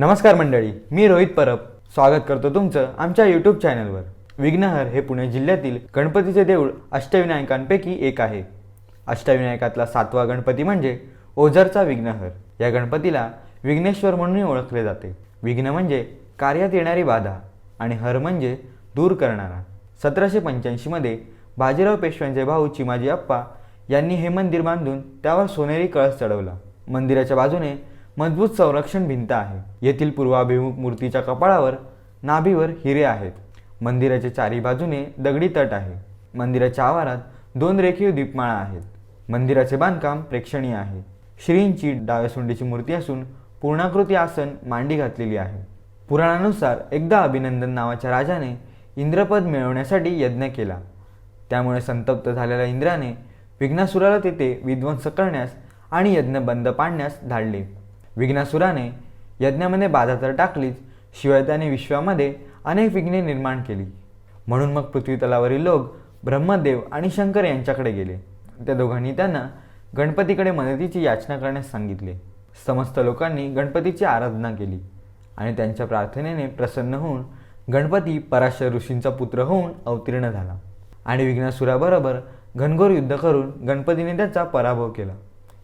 नमस्कार मंडळी मी रोहित परब. स्वागत करतो तुमचं आमच्या यूट्यूब चॅनलवर विघ्नहर हे पुणे जिल्ह्यातील गणपतीचे देऊळ अष्टविनायकांपैकी एक आहे. अष्टविनायकातला सातवा गणपती म्हणजे ओझरचा विघ्नहर. या गणपतीला विघ्नेश्वर म्हणूनही ओळखले जाते. विघ्न म्हणजे कार्यात येणारी बाधा आणि हर म्हणजे दूर करणारा. सतराशे पंच्याऐंशीमध्ये बाजीराव पेशव्यांचे भाऊ चिमाजी अप्पा यांनी हे मंदिर बांधून त्यावर सोनेरी कळस चढवला. मंदिराच्या बाजूने मजबूत संरक्षण भिंत आहे. येथील पूर्वाभिमुख मूर्तीच्या कपाळावर नाभीवर हिरे आहेत. मंदिराच्या चारी बाजूने दगडी तट आहे. मंदिराच्या आवारात दोन रेखीव दीपमाळा आहेत. मंदिराचे बांधकाम प्रेक्षणीय आहे. श्रींची डाव्या सोंडीची मूर्ती असून पूर्णाकृती आसन मांडी घातलेली आहे. पुराणानुसार एकदा अभिनंदन नावाच्या राजाने इंद्रपद मिळवण्यासाठी यज्ञ केला. त्यामुळे संतप्त झालेल्या इंद्राने विघ्नासुराला तेथे विध्वंस करण्यास आणि यज्ञ बंद पाडण्यास धाडले. विघ्नासुराने यज्ञामध्ये बाधा तर टाकलीच शिवाय त्याने विश्वामध्ये अनेक विघ्ने निर्माण केली. म्हणून मग पृथ्वीतलावरील लोक ब्रह्मदेव आणि शंकर यांच्याकडे गेले. त्या दोघांनी त्यांना गणपतीकडे मदतीची याचना करण्यास सांगितले. समस्त लोकांनी गणपतीची आराधना केली आणि त्यांच्या प्रार्थनेने प्रसन्न होऊन गणपती पराशर ऋषींचा पुत्र होऊन अवतीर्ण झाला आणि विघ्नासुराबरोबर घनघोर युद्ध करून गणपतीने त्याचा पराभव केला.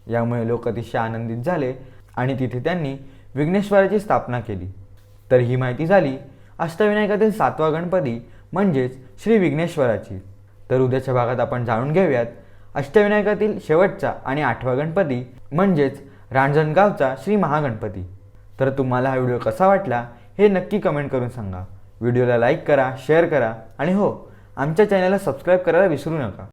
यामुळे लोक अतिशय आनंदित झाले आणि तिथे त्यांनी विघ्नेश्वराची स्थापना केली. तर ही माहिती झाली अष्टविनायकातील सातवा गणपती म्हणजेच श्री विघ्नेश्वराची. तर उद्याच्या भागात आपण जाणून घेऊयात अष्टविनायकातील शेवटचा आणि आठवा गणपती म्हणजेच रांजणगावचा श्री महागणपती. तर तुम्हाला हा व्हिडिओ कसा वाटला हे नक्की कमेंट करून सांगा. व्हिडिओला लाईक करा शेअर करा आणि हो आमच्या चॅनलला सबस्क्राईब करायला विसरू नका.